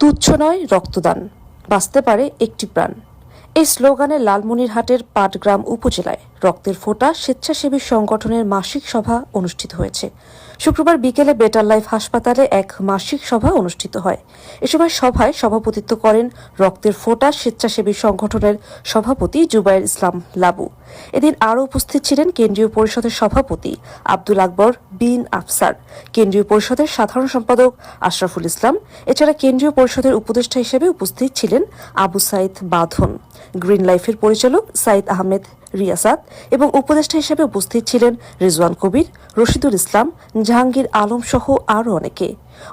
তুচ্ছ নয় রক্তদান। বাঁচতে পারে একটি প্রাণ। এই স্লোগানে লালমনিরহাটের পাটগ্রাম উপজেলায় রক্তের ফোঁটা স্বেচ্ছাসেবী সংগঠনের মাসিক সভা অনুষ্ঠিত হয়েছে। শুক্রবার বিকেলে বেটার লাইফ হাসপাতালে এক মাসিক সভা অনুষ্ঠিত হয়। এ সময় সভায় সভাপতিত্ব করেন রক্তের ফোঁটা স্বেচ্ছাসেবী সংগঠনের সভাপতি জুবাইর ইসলাম লাবু। এদিন আরও উপস্থিত ছিলেন কেন্দ্রীয় পরিষদের সভাপতি আব্দুল আকবর বিন আফসার, কেন্দ্রীয় পরিষদের সাধারণ সম্পাদক আশরাফুল ইসলাম, এছাড়া কেন্দ্রীয় পরিষদের উপদেষ্টা হিসেবে উপস্থিত ছিলেন আবু সাইদ বাঁধন, গ্রিন লাইফের পরিচালক সাইদ আহমেদ রিয়াসাত এবং উপদেষ্টা হিসেবে উপস্থিত ছিলেন রিজওয়ান কবির, রশিদুল ইসলাম, জাহাঙ্গীর আলম সহ আরও অনেকে।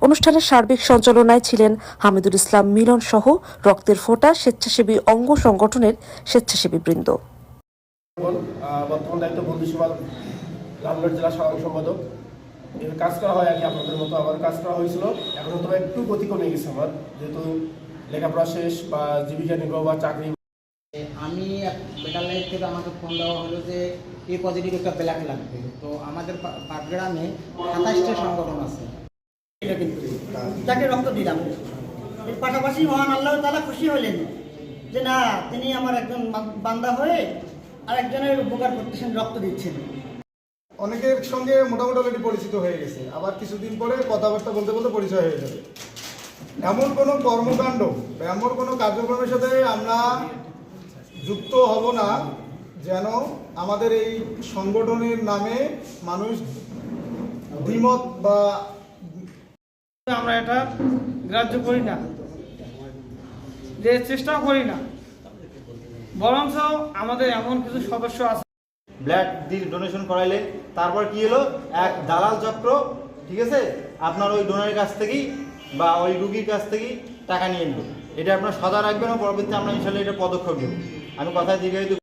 অনুষ্ঠানের সার্বিক সঞ্চালনায় ছিলেন হামিদুল ইসলাম মিলন সহ রক্তের ফোঁটা স্বেচ্ছাসেবী অঙ্গ সংগঠনের স্বেচ্ছাসেবী বৃন্দ। কাজ করা হয় কি আপনাদের মতো আমার কাজ করা হয়েছিল। এখন তবে একটু গতি কমে গেছে আমার, যেহেতু লেখাপড়া শেষ বা জীবিকা নির্বাহ বা চাকরি আমি বেটার লাইফ থেকে আমাকে ফোন দেওয়া হলো যে, এ পজিটিভ একটা ব্ল্যাক লাগবে। তো আমাদের পাটগ্রামে সাতাশটা সংগঠন আছে। তাকে রক্ত দিলাম। এর পাশাপাশি মহান আল্লাহ তালা খুশি হলেন যে, না, তিনি আমার একজন বান্দা হয়ে আর একজনের উপকার করতেছেন রক্ত দিচ্ছেন। অনেকের সঙ্গে মোটামুটি অলরেডি পরিচিত হয়ে গেছে। আবার কিছুদিন পরে কথাবার্তা বলতে বলতে পরিচয় হয়ে যাবে। এমন কোনো কর্মকাণ্ড এমন কোনো কার্যক্রমের সাথে আমরা যুক্ত হব না যেন আমাদের এই সংগঠনের নামে মানুষ দ্বিমত বা আমরা এটা গ্রাহ্য করি না যে চেষ্টাও করি না। বরঞ্চ আমাদের এমন কিছু সদস্য আছে। ব্লাড ডোনেশন করাইলে তারপর কি হলো? এক দালাল চক্র ঠিক আছে? আপনার ওই ডোনারের কাছ থেকেই বা ওই রুগীর কাছ থেকেই টাকা নিয়ে নিল। এটা আপনার সদা রাখবেন ও পরবর্তী আমরা ইনশাল্লাহ এটা পদক্ষেপ নেব। আমি কথায় দীর্ঘায়িত